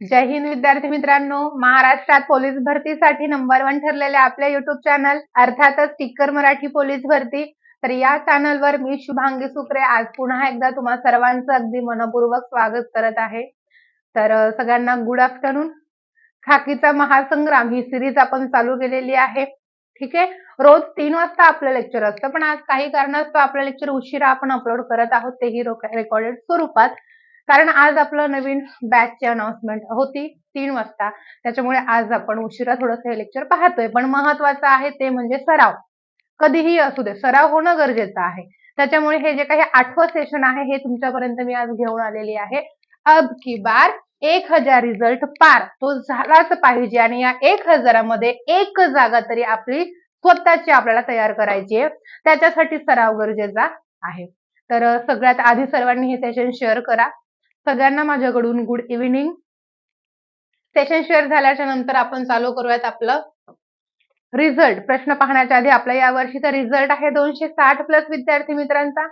जय हिंद विद्यार्थी मित्रांनो. महाराष्ट्रात पोलीस भरतीसाठी नंबर वन ठरलेल्या आपल्या युट्यूब चॅनल अर्थातच टिक्कर मराठी पोलीस भरती. तर या चॅनलवर मी शुभांगी सुकरे आज पुन्हा एकदा तुम्हा सर्वांचं अगदी मनपूर्वक स्वागत करत आहे. तर सगळ्यांना गुड आफ्टरनून खाकीचा महासंग्राम ही सिरीज आपण चालू केलेली आहे. ठीक आहे? रोज तीन वाजता आपलं लेक्चर असतं पण आज काही कारणास्तव आपलं लेक्चर उशिरा आपण अपलोड करत आहोत. तेही रेकॉर्डेड स्वरूपात. कारण आज आपलं नवीन बॅचची अनाउन्समेंट होती तीन वाजता. त्याच्यामुळे आज आपण उशिरा थोडंसं हे लेक्चर पाहतोय. पण महत्वाचं आहे ते म्हणजे सराव. कधीही असू दे सराव होणं गरजेचं आहे. त्याच्यामुळे हे जे काही आठवं सेशन आहे हे तुमच्यापर्यंत मी आज घेऊन आलेली आहे. अब की बार एक हजार रिझल्ट पार. तो झालाच पाहिजे आणि या एक हजारामध्ये एक जागा तरी आपली स्वतःची आपल्याला तयार करायची आहे. त्याच्यासाठी सराव गरजेचा आहे. तर सगळ्यात आधी सर्वांनी हे सेशन शेअर करा. सगळ्यांना माझ्याकडून गुड इव्हिनिंग सेशन शेअर झाल्याच्यानंतर आपण चालू करूयात आपलं रिझल्ट प्रश्न पाहण्याच्या आधी आपला या वर्षीचा रिझल्ट आहे दोनशे साठ प्लस विद्यार्थी मित्रांचा.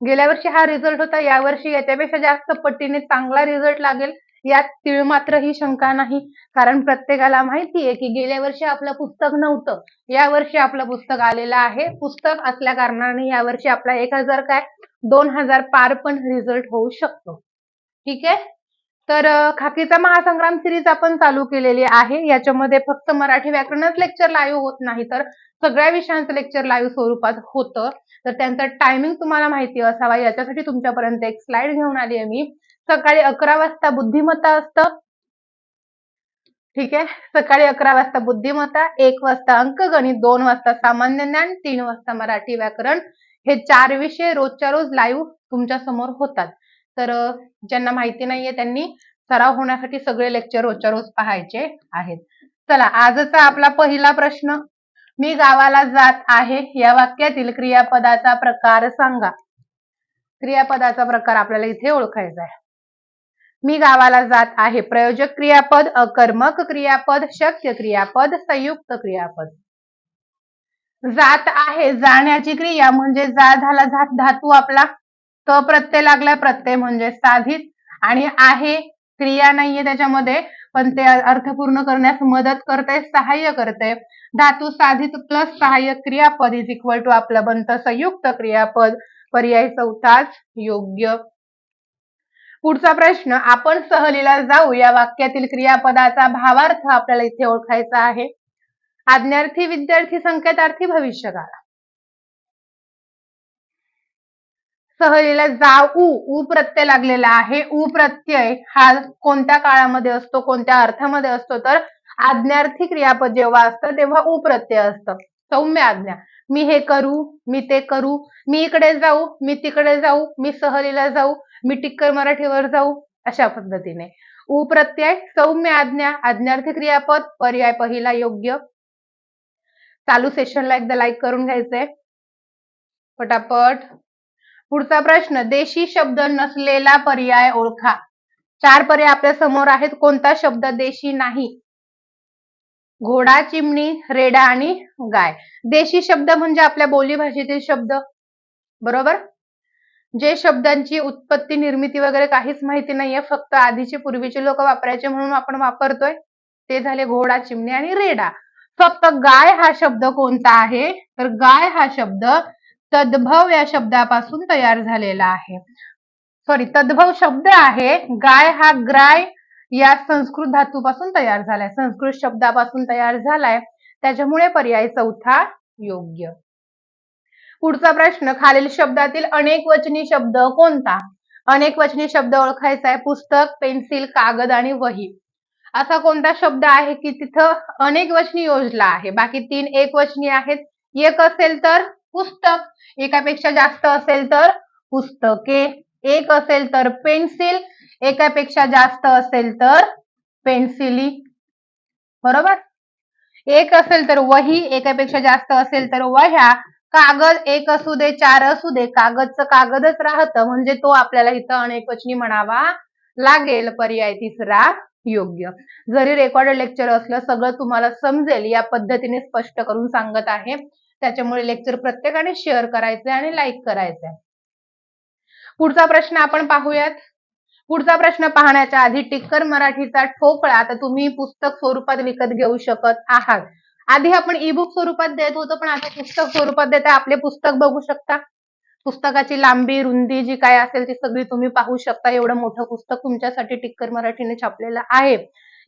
गेल्या वर्षी हा रिझल्ट होता. यावर्षी याच्यापेक्षा जास्त पटीने चांगला रिझल्ट लागेल. यात तीळ मात्र ही शंका नाही. कारण प्रत्येकाला माहितीये की गेल्या वर्षी आपलं पुस्तक नव्हतं. या वर्षी आपलं पुस्तक आलेलं आहे. पुस्तक असल्या कारणाने यावर्षी आपला एक हजार काय? दोन हजार पार पण रिझल्ट होऊ शकतो. ठीक आहे? तर खाकीचा महासंग्राम सिरीज आपण चालू केलेली आहे. याच्यामध्ये फक्त मराठी व्याकरणच लेक्चर लाईव्ह होत नाही तर सगळ्या विषयांचं लेक्चर लाईव्ह स्वरूपात होतं. तर त्यांचं टायमिंग तुम्हाला माहिती असावा. याच्यासाठी तुमच्यापर्यंत एक स्लाइड घेऊन आली आहे मी. सकाळी अकरा वाजता बुद्धिमत्ता असतं. ठीक आहे? सकाळी अकरा वाजता बुद्धिमत्ता एक वाजता अंकगणित दोन वाजता सामान्य ज्ञान तीन वाजता मराठी व्याकरण. हे चार विषय रोजच्या रोज लाईव्ह तुमच्यासमोर होतात. तर ज्यांना माहिती नाहीये त्यांनी सराव होण्यासाठी सगळे लेक्चर रोजच्या रोज पाहायचे आहेत. चला आजचा आपला पहिला प्रश्न. मी गावाला जात आहे या वाक्यातील क्रियापदाचा प्रकार सांगा. क्रियापदाचा प्रकार आपल्याला इथे ओळखायचा आहे. मी गावाला जात आहे प्रयोजक क्रियापद अकर्मक क्रियापद शक्य क्रियापद संयुक्त क्रियापद. जात आहे जाण्याची क्रिया म्हणजे जा झाला जात धातू आपला. क प्रत्यय लागलाय प्रत्यय म्हणजे साधित. आणि आहे क्रिया नाहीये त्याच्यामध्ये पण ते अर्थपूर्ण करण्यास मदत करते सहाय्य करते धातू साधित प्लस सहाय्यक क्रियापद इज इक्वल टू आपलं बनतं संयुक्त क्रियापद. पर्याय चौथाच योग्य. पुढचा प्रश्न आपण सहलीला जाऊ या वाक्यातील क्रियापदाचा भावार्थ आपल्याला इथे ओळखायचा आहे. आज्ञार्थी विद्यार्थी संकेतार्थी भविष्यकाळ. सहलीला जाऊ उ प्रत्यय लागलेला आहे. उ प्रत्यय हा कोणत्या काळामध्ये असतो कोणत्या अर्थामध्ये असतो? तर आज्ञार्थी क्रियापद जेव्हा असतं तेव्हा उ प्रत्यय असतं. सौम्य आज्ञा. मी हे करू मी ते करू मी इकडे जाऊ मी तिकडे जाऊ मी सहलीला जाऊ मी टिक्कर मराठीवर जाऊ अशा पद्धतीने. उ प्रत्यय सौम्य आज्ञा आज्ञार्थी क्रियापद पर्याय पहिला योग्य. चालू सेशनला एकदा लाईक करून घ्यायचंय. पटापट. पुढचा प्रश्न देशी शब्द नसलेला पर्याय ओळखा. चार पर्याय आपल्यासमोर आहेत. कोणता शब्द देशी नाही? घोडा चिमणी रेडा आणि गाय. देशी शब्द म्हणजे आपल्या बोलीभाषेतील शब्द. बरोबर? जे शब्दांची उत्पत्ती निर्मिती वगैरे काहीच माहिती नाहीये फक्त आधीचे पूर्वीचे लोक वापरायचे म्हणून आपण वापरतोय ते झाले घोडा चिमणी आणि रेडा. फक्त गाय हा शब्द कोणता आहे? तर गाय हा शब्द तद्भव या शब्दापासून तयार झालेला आहे. सॉरी तद्भव शब्द आहे. गाय हा ग्राय या संस्कृत धातूपासून तयार झालाय. संस्कृत शब्दापासून तयार झालाय. त्याच्यामुळे पर्याय चौथा योग्य. पुढचा प्रश्न खालील शब्दातील अनेक वचनी शब्द कोणता? अनेक वचनी शब्द ओळखायचा आहे. पुस्तक पेन्सिल कागद आणि वही. असा कोणता शब्द आहे की तिथं अनेक वचनी योजला आहे? बाकी तीन एक वचनी आहेत. एक असेल तर? पुस्तक. एकापेक्षा जास्त असेल तर पुस्तके. एक असेल तर पेन्सिल. एकापेक्षा जास्त असेल तर पेन्सिली. बरोबर? एक असेल तर वही. एकापेक्षा जास्त असेल तर वह्या. कागद एक असू दे चार असू दे कागदचं कागदच राहतं. म्हणजे तो आपल्याला इथं अनेकवचनी म्हणावा लागेल. पर्याय तिसरा योग्य. जरी रेकॉर्डेड लेक्चर असलं सगळं तुम्हाला समजेल. या पद्धतीने स्पष्ट करून सांगत आहे. त्याच्यामुळे लेक्चर प्रत्येकाने शेअर करायचंय आणि लाईक करायचंय. पुढचा प्रश्न आपण पाहूयात. पुढचा प्रश्न पाहण्याच्या आधी टिक्कर मराठीचा ठोकळा आता तुम्ही पुस्तक स्वरूपात विकत घेऊ शकत आहात. आधी आपण ई बुक स्वरूपात देत होतो पण आता पुस्तक स्वरूपात देता आपले पुस्तक बघू शकता. पुस्तकाची लांबी रुंदी जी काय असेल ती सगळी तुम्ही पाहू शकता. एवढं मोठं पुस्तक तुमच्यासाठी टिक्कर मराठीने छापलेलं आहे.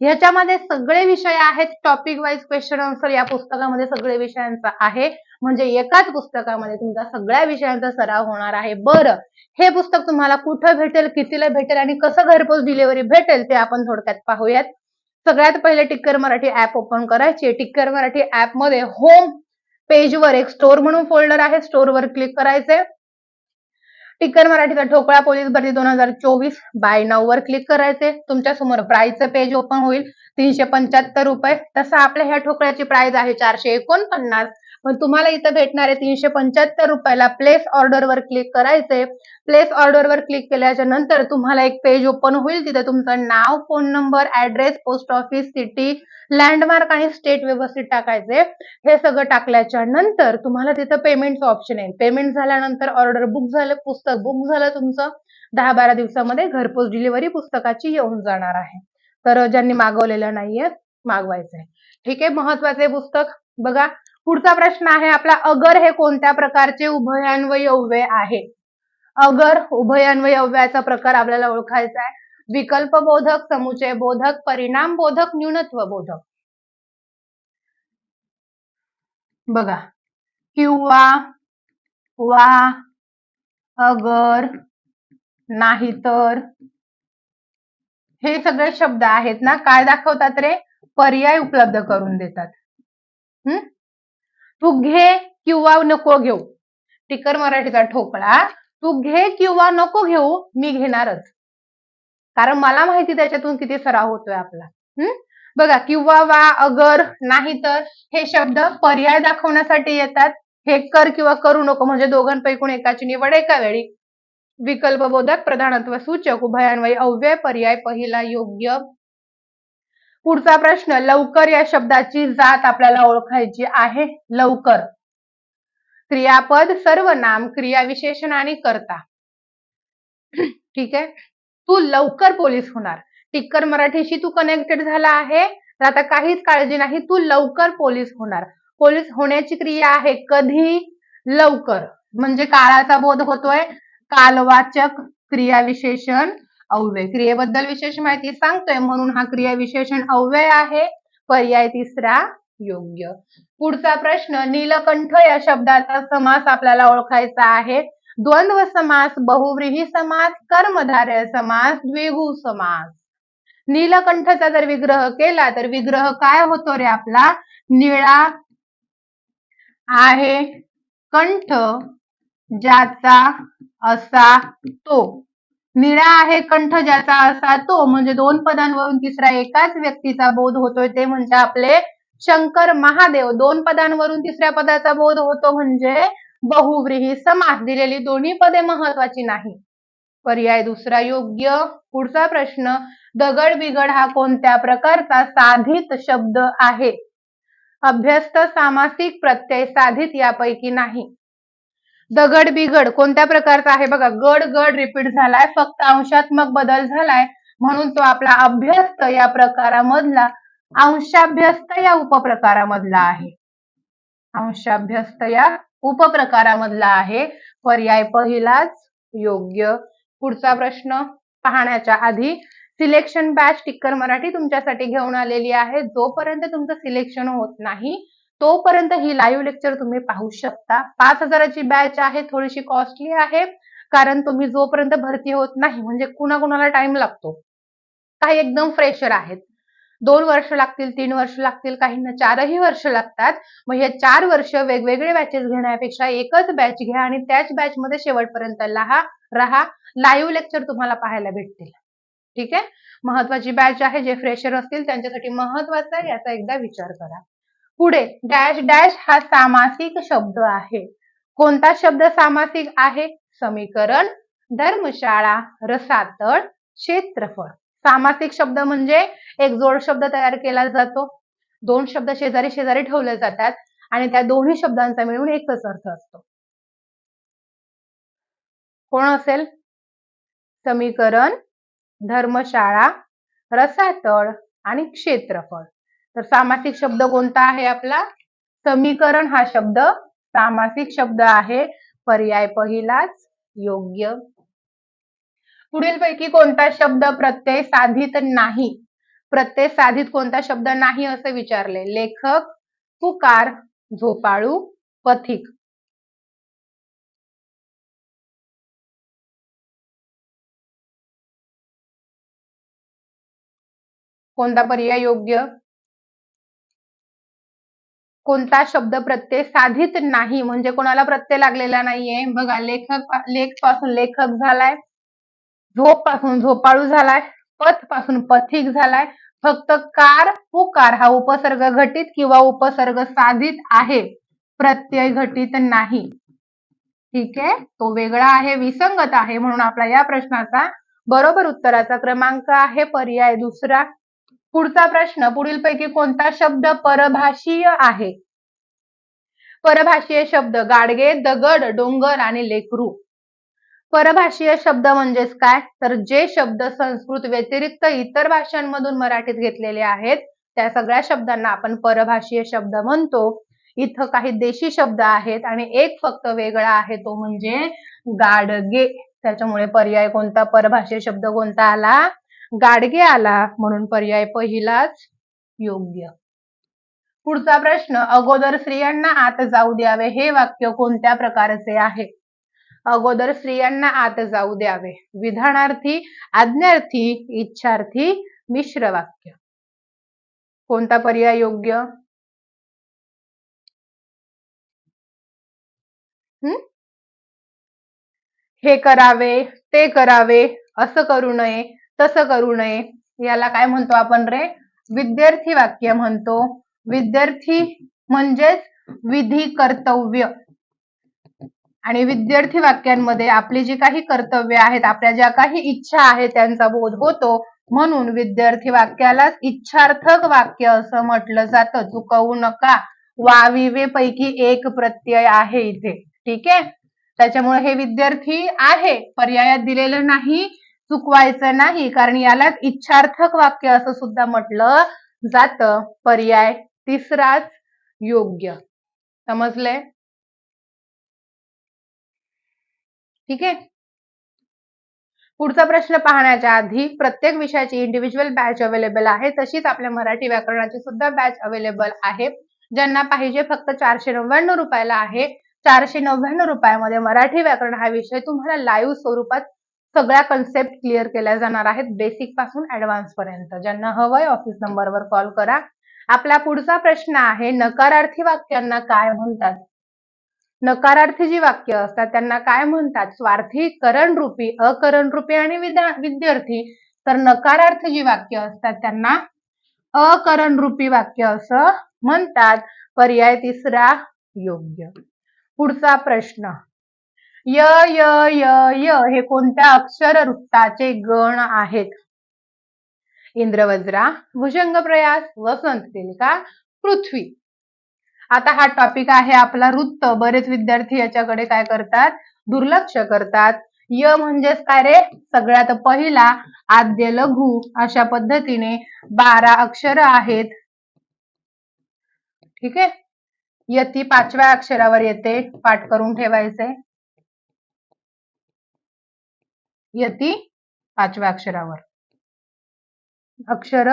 ह्याच्यामध्ये सगळे विषय आहेत टॉपिक वाईज क्वेश्चन आन्सर या पुस्तकामध्ये सगळे विषयांचा आहे. म्हणजे एकाच पुस्तकामध्ये तुमचा सगळ्या विषयांचा सराव होणार आहे. बरं हे पुस्तक तुम्हाला कुठं भेटेल कितीला भेटेल आणि कसं घरपोच डिलिव्हरी भेटेल ते आपण थोडक्यात पाहूयात. सगळ्यात पहिले टिक्कर मराठी ऍप ओपन करायची टिक्कर मराठी ऍपमध्ये होम पेजवर एक स्टोर म्हणून फोल्डर आहे. स्टोअरवर क्लिक करायचे टिक्कर मराठीचा ठोकळा पोलीस भरती दोन हजार चोवीस बाय नाव वर क्लिक करायचे. तुमच्यासमोर प्राईजचं पेज ओपन होईल. तीनशे पंच्याहत्तर रुपये. तसं आपल्या ह्या ठोकळ्याची प्राइस आहे चारशे एकोणपन्नास. पण तुम्हाला इथं भेटणारे तीनशे पंच्याहत्तर रुपयाला प्लेस ऑर्डरवर क्लिक करायचे. प्लेस ऑर्डरवर क्लिक केल्याच्यानंतर तुम्हाला एक पेज ओपन होईल. तिथे तुमचं नाव phone number address post office city landmark आणि स्टेट व्यवस्थित टाकायचे. हे सगळं टाकल्याच्या नंतर तुम्हाला तिथं पेमेंटचं ऑप्शन येईल पेमेंट झाल्यानंतर ऑर्डर बुक झालं पुस्तक बुक झालं तुमचं. दहा बारा दिवसामध्ये घरपोच डिलिव्हरी पुस्तकाची येऊन जाणार आहे. तर ज्यांनी मागवलेलं नाहीये मागवायचंय. ठीक आहे महत्त्वाचे पुस्तक बघा. पुढचा प्रश्न आहे आपला अगर हे कोणत्या प्रकारचे उभयान्वयव्य आहे? अगर उभयान्वयव्याचा प्रकार आपल्याला ओळखायचा आहे. विकल्प बोधक समुचय बोधक परिणाम बोधक न्यूनत्व बोधक बघा. किंवा वा अगर नाहीतर. हे सगळे शब्द आहेत ना? काय दाखवतात रे? पर्याय उपलब्ध करून देतात. हम्म तू घे किंवा नको घेऊ. टिकर मराठीचा ठोकळा तू घे किंवा नको घेऊ मी घेणारच. कारण मला माहिती त्याच्यातून किती सराव होतोय आपला. हम्म बघा किंवा वा अगर नाही तर हे शब्द पर्याय दाखवण्यासाठी येतात. हे कर किंवा करू नको म्हणजे दोघांपैकी एकाची निवड एका वेळी. विकल्प बोधक प्रधानत्व सूचक उभयान्वयी अव्यय पर्याय पहिला योग्य पुढचा प्रश्न लवकर या शब्दाची जात आपल्याला ओळखायची आहे. लवकर. क्रियापद सर्वनाम क्रिया विशेषण आणि करता. ठीक आहे? तू लवकर पोलीस होणार. टिक्कर मराठीशी तू कनेक्टेड झाला आहे. तर आता काहीच काळजी नाही तू लवकर पोलीस होणार. पोलीस होण्याची क्रिया आहे कधी? लवकर. म्हणजे काळाचा बोध होतोय. कालवाचक क्रिया विशेषण अव्यय. क्रियेबद्दल विशेष माहिती सांगतोय म्हणून हा क्रिया विशेषण अव्यय आहे. पर्याय तिसरा योग्य. पुढचा प्रश्न नीलकंठ या शब्दाचा समास आपल्याला ओळखायचा आहे. द्वंद्व समास बहुव्रीही समास कर्मधारय समास द्विगु समास. नीलकंठचा जर विग्रह केला तर विग्रह काय होतो रे आपला? निळा आहे. कंठ ज्याचा असा तो. निळा आहे कंठ ज्याचा असा तो म्हणजे दोन पदांवरून तिसरा एकाच व्यक्तीचा बोध होतोय ते म्हणजे आपले शंकर महादेव. दोन पदांवरून तिसऱ्या पदाचा बोध होतो म्हणजे बहुव्रीही समास. दिलेली दोन्ही पदे महत्वाची नाही. पर्याय दुसरा योग्य. पुढचा प्रश्न दगड बिगड हा कोणत्या प्रकारचा साधित शब्द आहे? अभ्यस्त सामासिक प्रत्यय साधित यापैकी नाही. दगड बिगड कोणत्या प्रकारचा आहे बघा? गड गड रिपीट झालाय. फक्त अंशात्मक बदल झालाय. म्हणून तो आपला अभ्यस्त या प्रकारामधला अंशाभ्यस्त या उपप्रकारामधला आहे. अंशाभ्यस्त या उपप्रकारामधला आहे. पर्याय पहिलाच योग्य. पुढचा प्रश्न पाहण्याच्या आधी सिलेक्शन बॅच टिक्कर मराठी तुमच्यासाठी घेऊन आलेली आहे. जोपर्यंत तुमचं सिलेक्शन होत नाही तोपर्यंत ही लाईव्ह लेक्चर तुम्ही पाहू शकता. पाच हजाराची बॅच आहे थोडीशी कॉस्टली आहे कारण तुम्ही जोपर्यंत भरती होत नाही म्हणजे कुणाकुणाला टाइम लागतो. काही एकदम फ्रेशर आहेत. दोन वर्ष लागतील तीन वर्ष लागतील काहींना चारही वर्ष लागतात. मग हे चार वर्ष वेगवेगळे बॅचेस घेण्यापेक्षा एकच बॅच घ्या आणि त्याच बॅच मध्ये शेवटपर्यंत लहा राहा. लाईव्ह लेक्चर तुम्हाला पाहायला भेटतील. ठीक आहे? महत्वाची बॅच आहे जे फ्रेशर असतील त्यांच्यासाठी महत्वाचं आहे याचा एकदा विचार करा. पुढे डॅश डॅश हा सामासिक शब्द आहे. कोणता शब्द सामासिक आहे? समीकरण धर्मशाळा रसातळ क्षेत्रफळ. सामासिक शब्द म्हणजे एक जोड शब्द तयार केला जातो. दोन शब्द शेजारी शेजारी ठेवले जातात आणि त्या दोन्ही शब्दांचा मिळून एकच अर्थ असतो. कोण असेल? समीकरण धर्मशाळा रसातळ आणि क्षेत्रफळ. तर सामासिक शब्द कोणता आहे आपला? समीकरण हा शब्द सामासिक शब्द आहे. पर्याय पहिलाच योग्य. पुढील पैकी कोणता शब्द प्रत्यय साधित नाही? प्रत्यय साधित कोणता शब्द नाही असं विचारले. लेखक पुकार झोपाळू पथिक. कोणता पर्याय योग्य? कोणता शब्द प्रत्यय साधित नाही म्हणजे कोणाला प्रत्यय लागलेला नाहीये. बघा लेखक लेखपासून लेखक झालाय झोपपासून झोपाळू झालाय पथपासून पथिक झालाय. फक्त कार पुकार हा उपसर्ग घटित किंवा उपसर्ग साधित आहे. प्रत्यय घटित नाही. ठीक आहे? तो वेगळा आहे विसंगत आहे म्हणून आपला या प्रश्नाचा बरोबर उत्तराचा क्रमांक आहे. पर्याय दुसरा पुढचा प्रश्न पुढील पैकी कोणता शब्द परभाषीय आहे? परभाषीय शब्द गाडगे दगड डोंगर आणि लेकरू. परभाषीय शब्द म्हणजेच काय? तर जे शब्द संस्कृत व्यतिरिक्त इतर भाषांमधून मराठीत घेतलेले आहेत त्या सगळ्या शब्दांना आपण परभाषीय शब्द म्हणतो. इथं काही देशी शब्द आहेत आणि एक फक्त वेगळा आहे तो म्हणजे गाडगे. त्याच्यामुळे पर्याय कोणता? परभाषीय शब्द कोणता आला? गाडगे आला म्हणून पर्याय पहिलाच योग्य. पुढचा प्रश्न अगोदर स्त्रियांना आत जाऊ द्यावे हे वाक्य कोणत्या प्रकारचे आहे? अगोदर स्त्रियांना आत जाऊ द्यावे. विधानार्थी आज्ञार्थी इच्छार्थी मिश्र वाक्य. कोणता पर्याय योग्य? हे? करावे ते करावे असं करू नये तसं करू नये. याला काय म्हणतो आपण रे? विद्यार्थी वाक्य म्हणतो. विद्यार्थी म्हणजेच विधी कर्तव्य. आणि विद्यार्थी वाक्यांमध्ये आपली जी काही कर्तव्य आहेत आपल्या ज्या काही इच्छा आहेत त्यांचा बोध होतो. म्हणून विद्यार्थी वाक्यालाच इच्छार्थक वाक्य असं म्हटलं जातं. चुकवू नका. वाविवे पैकी एक प्रत्यय आहे इथे. ठीक आहे? त्याच्यामुळे हे विद्यार्थी आहे. पर्यायात दिलेलं नाही. चुकवायचं नाही कारण यालाच इच्छार्थक वाक्य असं सुद्धा म्हटलं जात. पर्याय तिसराच योग्य. समजलंय? ठीक आहे? पुढचा प्रश्न पाहण्याच्या आधी प्रत्येक विषयाची इंडिव्हिज्युअल बॅच अवेलेबल आहे. तशीच आपल्या मराठी व्याकरणाची सुद्धा बॅच अवेलेबल आहे. ज्यांना पाहिजे फक्त चारशे नव्याण्णव रुपयाला आहे. चारशे नव्याण्णव रुपयामध्ये मराठी व्याकरण हा विषय तुम्हाला लाईव्ह स्वरूपात सगळ्या कन्सेप्ट क्लिअर केल्या जाणार आहेत बेसिकपासून ऍडव्हान्स पर्यंत. ज्यांना हवंय ऑफिस नंबरवर कॉल करा. आपला पुढचा प्रश्न आहे नकारार्थी वाक्यांना काय म्हणतात? नकारार्थी जी वाक्य असतात त्यांना काय म्हणतात? स्वार्थी करण रूपी अकरण रूपी आणि विद्यार्थी. तर नकारार्थी जी वाक्य असतात त्यांना अकरण रूपी वाक्य असं म्हणतात. पर्याय तिसरा योग्य. पुढचा प्रश्न. य य य य हे कोणत्या अक्षर वृत्ताचे गण आहेत? इंद्रवज्रा भुजंग प्रयास वसंत तिलका पृथ्वी. आता हा टॉपिक आहे आपला वृत्त. बरेच विद्यार्थी याच्याकडे काय करतात? दुर्लक्ष करतात. य म्हणजेच काय रे? सगळ्यात पहिला आद्य लघु अशा पद्धतीने बारा अक्षर आहेत. ठीक आहे? यती पाचव्या अक्षरावर येते. पाठ करून ठेवायचे. यती पाचव्या अक्षरावर. अक्षर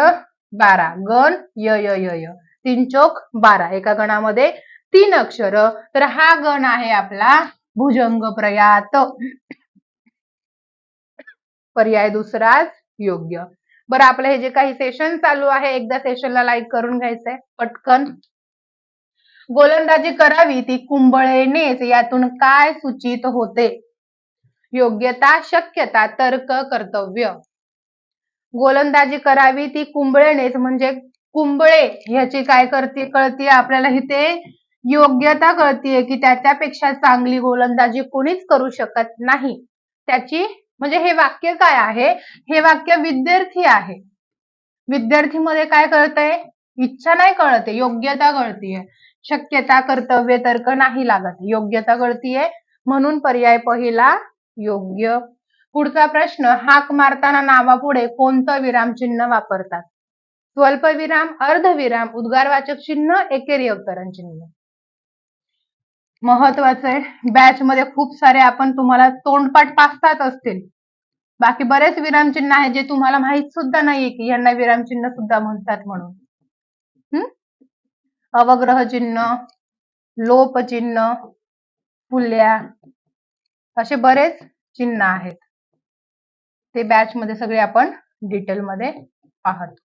बारा. गण य य य य. तीन चोक बारा. एका गणामध्ये तीन अक्षर. तर हा गण आहे आपला भुजंग प्रयात. पर्याय दुसराच योग्य. बरं आपलं हे जे काही सेशन चालू आहे एकदा सेशनला लाईक करून घ्यायचंय. पटकन. गोलंदाजी करावी ती कुंबळेनेच. यातून काय सूचित होते? योग्यता शक्यता तर्क कर्तव्य. गोलंदाजी करावी ती कुंबळेनेच म्हणजे कुंबळे ह्याची काय करते कळतीये आपल्याला इथे योग्यता कळतीये की त्याच्यापेक्षा चांगली गोलंदाजी कोणीच करू शकत नाही. त्याची म्हणजे हे वाक्य काय आहे? हे वाक्य विद्यार्थी आहे. विद्यार्थीमध्ये काय कळतंय? इच्छा नाही कळते योग्यता कळतीये. शक्यता कर्तव्य तर्क नाही लागत योग्यता कळतीये. म्हणून पर्याय पहिला योग्य. पुढचा प्रश्न हाक मारताना नावापुढे कोणतं विरामचिन्ह वापरतात? स्वल्पविराम अर्धविराम उद्गारवाचक चिन्ह एकेरी अवतरण चिन्ह. महत्वाचं आहे. बॅच मध्ये खूप सारे आपण तुम्हाला तोंडपाठ पाचताच असतील. बाकी बरेच विरामचिन्ह आहेत जे तुम्हाला माहीत सुद्धा नाहीये की यांना विरामचिन्ह सुद्धा म्हणतात म्हणून. हम्म? अवग्रह चिन्ह लोप चिन्ह फुल्या असे बरेच चिन्ह आहेत. ते बॅच मध्ये सगळे आपण डिटेल मध्ये पाहतो.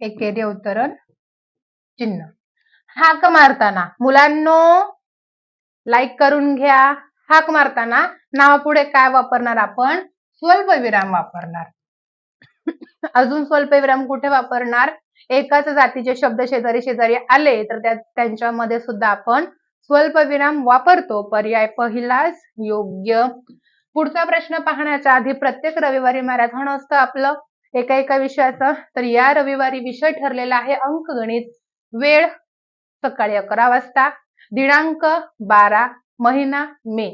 एकेरी अवतरण चिन्ह. हाक मारताना मुलांनो लाईक करून घ्या. हाक मारताना नावापुढे काय वापरणार आपण? स्वल्पविराम वापरणार. अजून स्वल्पविराम कुठे वापरणार? एकाच जातीचे शब्द शेजारी शेजारी आले तर त्या त्यांच्यामध्ये सुद्धा आपण स्वल्पविराम वापरतो. पर्याय पहिलाच योग्य. पुढचा प्रश्न पाहण्याच्या आधी प्रत्येक रविवारी मॅरेथॉन असतं आपलं. एका एका विषयाचं. तर या रविवारी विषय ठरलेला आहे अंकगणित वेळ सकाळी अकरा वाजता. दिनांक बारा महिना मे.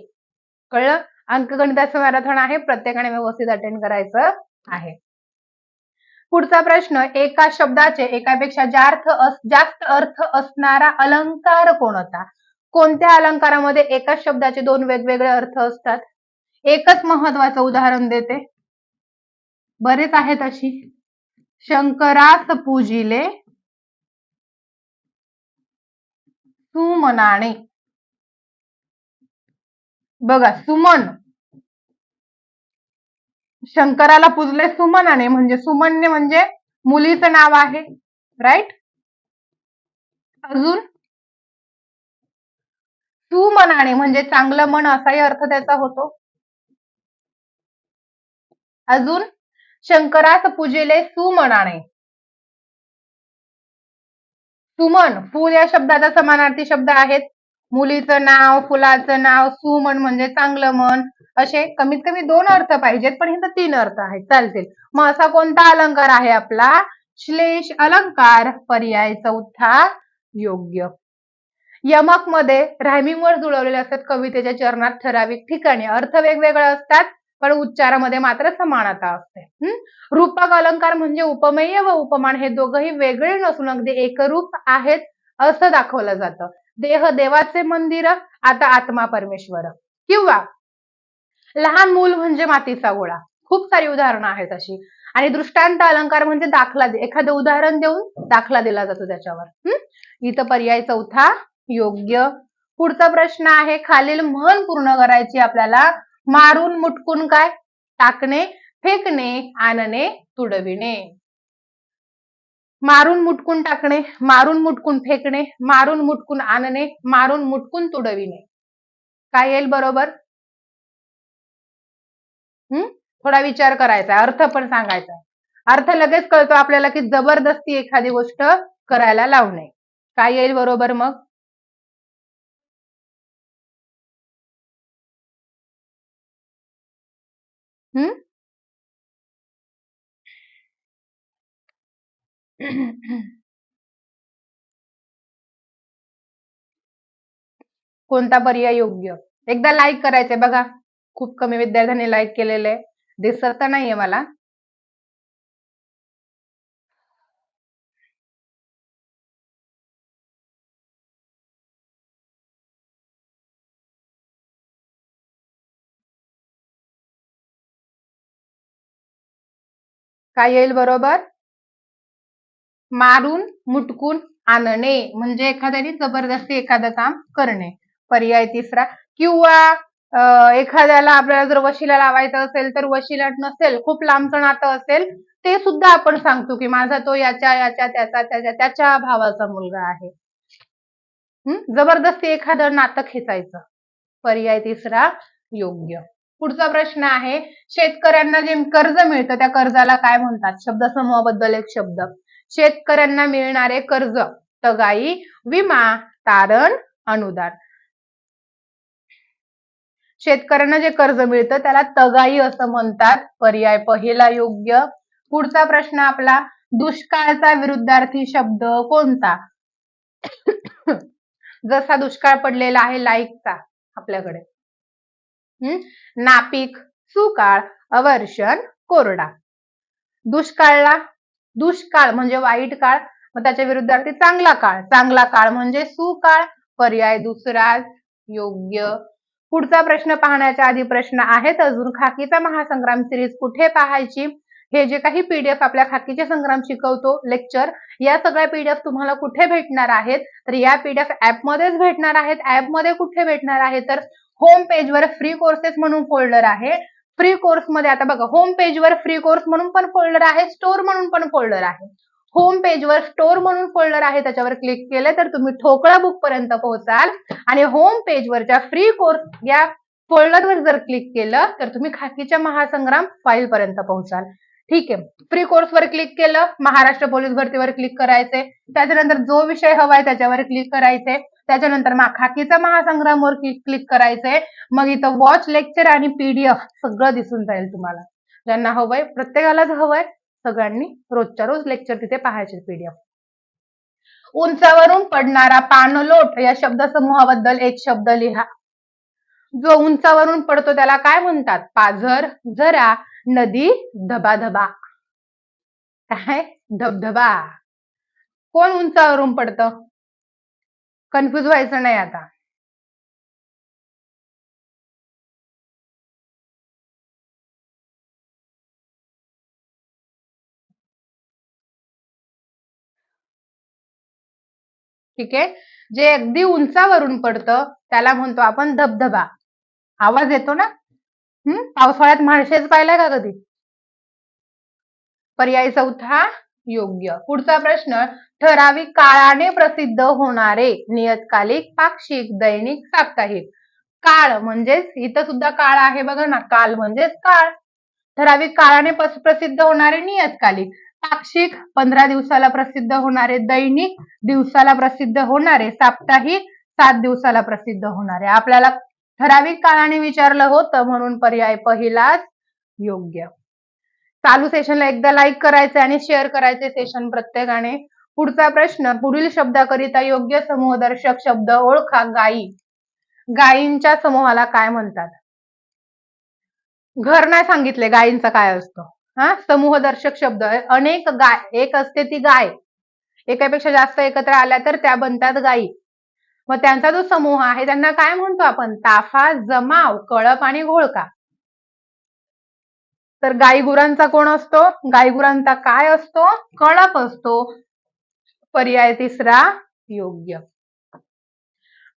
कळलं? अंकगणिताचं मॅरेथॉन आहे. प्रत्येकाने व्यवस्थित अटेंड करायचं आहे. पुढचा प्रश्न एका शब्दाचे एकापेक्षा जास्त जास्त अर्थ असणारा अलंकार कोणता? कोणत्या अलंकारामध्ये एकाच शब्दाचे दोन वेगवेगळे अर्थ असतात? एकच महत्वाचं उदाहरण देते. बरेच आहेत अशी. शंकरास पूजिले सुमनाने. बघा सुमन. शंकराला पूजले सुमनाने म्हणजे सुमन्य म्हणजे मुलीचं नाव आहे राईट अजून सुमनाने म्हणजे चांगलं मन असाही अर्थ त्याचा होतो. अजून शंकरास पूजेले सुमनाने. सुमन फुल या शब्दाचा समानार्थी शब्द आहेत. मुलीचं नाव फुलाचं नाव सुमन म्हणजे चांगलं मन असे कमीत कमी दोन अर्थ पाहिजेत पण इथं तीन अर्थ आहेत. चालतील. मग असा कोणता अलंकार आहे आपला? श्लेष अलंकार पर्याय चौथा योग्य. यमकमध्ये रायमिंगवर जुळवलेले असतात कवितेच्या चरणात ठराविक ठिकाणी. अर्थ वेगवेगळे असतात पण उच्चारामध्ये मात्र समानता असते. रूपक अलंकार म्हणजे उपमेय व उपमान हे दोघंही वेगळे नसून अगदी एकरूप आहेत असं दाखवलं जातं. देह देवाचे मंदिर आता आत्मा परमेश्वर. किंवा लहान मूल म्हणजे मातीचा गोळा. खूप सारी उदाहरणं आहेत अशी. आणि दृष्टांत अलंकार म्हणजे दाखला एखादं उदाहरण देऊन दाखला दिला जातो त्याच्यावर. इथं पर्याय चौथा योग्य. पुढचा प्रश्न आहे खालील म्हण पूर्ण करायची आपल्याला. मारून मुटकून काय? टाकणे फेकणे आणणे तुडविणे. मारून मुटकून टाकणे मारून मुटकून फेकणे मारून मुटकून आणणे मारून मुटकून तुडविणे. काय येईल बरोबर? हम्म थोडा विचार करायचा अर्थ पण सांगायचा अर्थ लगेच कळतो आपल्याला की जबरदस्ती एखादी गोष्ट करायला लावणे. काय येईल बरोबर मग? हम्म कोणता पर्याय योग्य? एकदा लाईक करायचंय बघा. खूप कमी विद्यार्थ्यांनी लाईक केलेले दिसत तर नाहीये मला. काय येईल बरोबर? मारून मुटकून आणणे म्हणजे एखाद्याने जबरदस्ती एखादं काम करणे. पर्याय तिसरा किंवा एखाद्याला आपल्याला जर वशिला लावायचं असेल तर वशिला नसेल खूप लांबचं नातं असेल ते सुद्धा आपण सांगतो की माझा तो याच्या याच्या त्याचा त्याच्या त्याच्या भावाचा मुलगा आहे. जबरदस्ती एखादं नातं खेचायचं. पर्याय तिसरा योग्य. पुढचा प्रश्न आहे शेतकऱ्यांना जे कर्ज मिळतं त्या कर्जाला काय म्हणतात? शब्द समूहाबद्दल एक शब्द. शेतकऱ्यांना मिळणारे कर्ज तगाई विमा तारण अनुदान. शेतकऱ्यांना जे कर्ज मिळतं त्याला तगाई असं म्हणतात. पर्याय पहिला योग्य. पुढचा प्रश्न आपला दुष्काळचा विरुद्धार्थी शब्द कोणता? जसा दुष्काळ पडलेला आहे लाईकचा आपल्याकडे. हम्म? नापीक सुकाळ अवर्षण कोरडा. दुष्काळला दुष्काळ म्हणजे वाईट काळ मग त्याच्या विरुद्धार्थी चांगला काळ. चांगला काळ म्हणजे सुकाळ पर्याय दुसरा योग्य. पुढचा प्रश्न पाहण्याच्या आधी प्रश्न आहेत. अजून खाकीचा महासंग्राम सिरीज कुठे पाहायची? हे जे काही पीडीएफ आपल्या खाकीचे संग्राम शिकवतो लेक्चर या सगळ्या पीडीएफ तुम्हाला कुठे भेटणार आहेत? तर या पीडीएफ ऍपमध्येच भेटणार आहेत. ऍपमध्ये कुठे भेटणार आहे? तर होम पेजवर फ्री कोर्सेस म्हणून फोल्डर आहे. फ्री कोर्समध्ये आता बघा होम पेजवर फ्री कोर्स म्हणून पण फोल्डर आहे स्टोर म्हणून पण फोल्डर आहे. होम पेजवर स्टोर म्हणून फोल्डर आहे त्याच्यावर क्लिक केलं तर तुम्ही ठोकळा बुक पर्यंत पोहोचाल. आणि होम पेजवरच्या फ्री कोर्स या फोल्डरवर जर क्लिक केलं तर तुम्ही खाकीच्या महासंग्राम फाईल पर्यंत पोहोचाल. ठीक आहे. फ्री कोर्सवर क्लिक केलं महाराष्ट्र पोलीस भरतीवर क्लिक करायचे. त्याच्यानंतर जो विषय हवाय त्याच्यावर क्लिक करायचे. त्याच्यानंतर खाकीचा महासंग्रामवर क्लिक करायचंय मग इथं वॉच लेक्चर आणि पीडीएफ सगळं दिसून जाईल तुम्हाला. ज्यांना हवंय प्रत्येकालाच हवंय सगळ्यांनी रोजच्या रोज लेक्चर तिथे पाहायचे पीडीएफ उंचावरून पडणारा पाणलोट या शब्दसमूहाबद्दल एक शब्द लिहा. जो उंचावरून पडतो त्याला काय म्हणतात? पाझर झरा नदी धबाधबा. काय? धबधबा. कोण उंचावरून पडतं? कन्फ्युज व्हायचं नाही आता. ठीक आहे? जे अगदी उंचावरून पडतं त्याला म्हणतो आपण धबधबा. आवाज येतो ना? हम्म पावसाळ्यात माणशेच पाहिलाय का कधी? पर्याय चौथा योग्य. पुढचा प्रश्न ठराविक काळाने प्रसिद्ध होणारे नियतकालिक पाक्षिक दैनिक साप्ताहिक. काळ म्हणजेच इथं सुद्धा काळ आहे बघा ना काल म्हणजेच काळ. ठराविक काळाने प्रसिद्ध होणारे नियतकालिक पाक्षिक पंधरा दिवसाला प्रसिद्ध होणारे दैनिक दिवसाला प्रसिद्ध होणारे साप्ताहिक सात दिवसाला प्रसिद्ध होणारे. आपल्याला ठराविक काळाने विचारलं होतं म्हणून पर्याय पहिलाच योग्य. चालू सेशनला एकदा लाईक करायचे आणि शेअर करायचे सेशन प्रत्येकाने. पुढचा प्रश्न पुढील शब्दाकरिता योग्य समूहदर्शक शब्द ओळखा गायी गायींच्या समूहाला काय म्हणतात? घर नाही सांगितले गायींचा काय असतो? हा? समूहदर्शक शब्द. अनेक गाय एक असते ती गाय. एकापेक्षा जास्त एकत्र आल्या तर त्या बनतात गायी मग त्यांचा जो समूह आहे त्यांना काय म्हणतो आपण? ताफा जमाव कळप आणि घोळका. तर गाई गुरांचा कोण असतो? गाई गुरांचा काय असतो? कळप असतो. पर्याय तिसरा योग्य.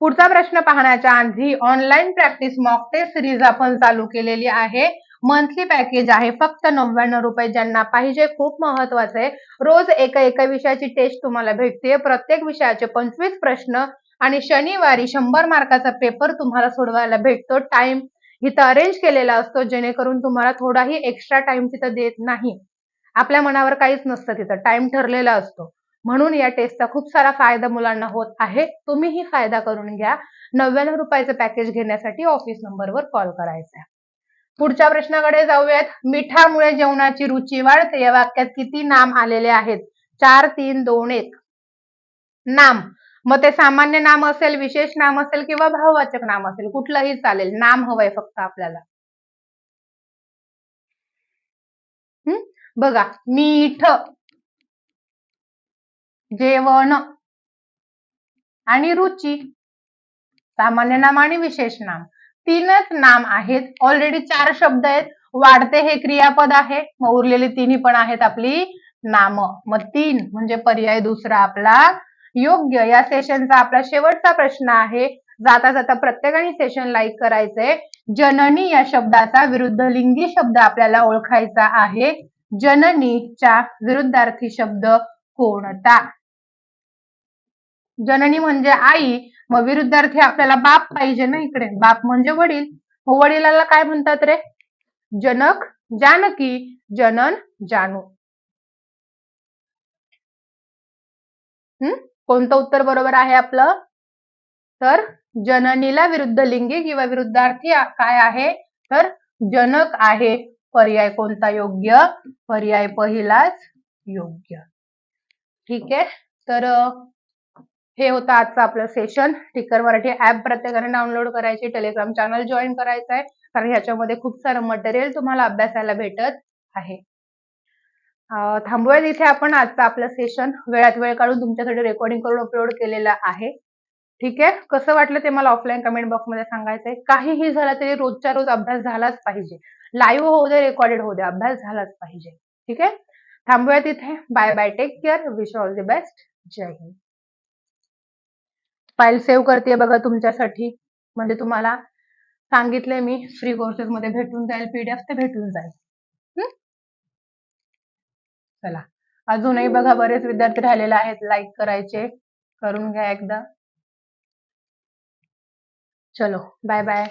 पुढचा प्रश्न पाहण्याच्या आधी online practice mock test series आपण चालू केलेली आहे. मंथली पॅकेज आहे. फक्त नव्याण्णव रुपये ज्यांना पाहिजे खूप महत्वाचं आहे. रोज एका एका विषयाची टेस्ट तुम्हाला भेटते. प्रत्येक विषयाचे पंचवीस प्रश्न आणि शनिवारी शंभर मार्काचा पेपर तुम्हाला सोडवायला भेटतो. टाइम इथं अरेंज केलेला असतो जेणेकरून तुम्हाला थोडाही एक्स्ट्रा टाइम तिथं देत नाही. आपल्या मनावर काहीच नसतं तिथं टाइम ठरलेला असतो. म्हणून या टेस्टचा खूप सारा फायदा मुलांना होत आहे. तुम्हीही फायदा करून घ्या. नव्याण्णव रुपयाचं पॅकेज घेण्यासाठी ऑफिस नंबरवर कॉल करायचा. पुढच्या प्रश्नाकडे जाऊयात. मिठामुळे जेवणाची रुची वाढते. या वाक्यात किती नाम आलेले आहेत? चार तीन दोन एक. नाम. मग ते सामान्य नाम असेल विशेष नाम असेल किंवा भाववाचक नाम असेल कुठलंही चालेल नाम हवंय फक्त आपल्याला. बघा मीठ जेवण आणि रुची सामान्य नाम आणि विशेष नाम तीनच नाम आहेत. ऑलरेडी चार शब्द आहेत. वाढते हे क्रियापद आहे. मग उरलेली तिन्ही पण आहेत आपली नाम. मग तीन म्हणजे पर्याय दुसरा आपला योग्य या सेशनचा आपला शेवटचा प्रश्न आहे. जाता जाता प्रत्येकाने सेशन लाईक करायचंय जननी या शब्दाचा विरुद्ध लिंगी शब्द आपल्याला ओळखायचा आहे. जननीच्या विरुद्धार्थी शब्द कोणता? जननी म्हणजे आई मग विरुद्धार्थी आपल्याला बाप पाहिजे ना इकडे. बाप म्हणजे वडील. मग वडिलाला काय म्हणतात रे? जनक जानकी जनन जानू. हम्म कोणतं उत्तर बरोबर आहे आपलं? तर जननीला विरुद्ध लिंगी किंवा विरुद्धार्थी काय आहे? तर जनक आहे. पर्याय कोणता योग्य? पर्याय पहिलाच योग्य. ठीक आहे. तर हे होतं आजचं आपलं सेशन टिकर मराठी ऍप प्रत्येकाने डाउनलोड करायची टेलिग्राम चॅनल जॉईन करायचं आहे कारण ह्याच्यामध्ये खूप सारं मटेरियल तुम्हाला अभ्यासायला भेटत आहे. थांबूयात. इथे आपण आजचा आपलं सेशन वेळात वेळ काढून तुमच्यासाठी रेकॉर्डिंग करून अपलोड केलेलं आहे. ठीक आहे? कसं वाटलं ते मला ऑफलाईन कमेंट बॉक्समध्ये सांगायचंय. काहीही झालं तरी रोजच्या रोज अभ्यास झालाच पाहिजे. लाईव्ह होऊ दे रेकॉर्डेड होऊ दे अभ्यास झालाच पाहिजे. ठीक आहे? थांबूयात इथे. Bye bye take care wish all the best जय हिंद. फाईल सेव्ह करते बघा तुमच्यासाठी. म्हणजे तुम्हाला सांगितले मी. फ्री कोर्सेसमध्ये भेटून जाईल पीडीएफ ते भेटून जाईल. चला. अजूनही बघा बरेच विद्यार्थी राहिलेले आहेत. लाईक करायचे. करून घ्या एकदा. चलो. Bye bye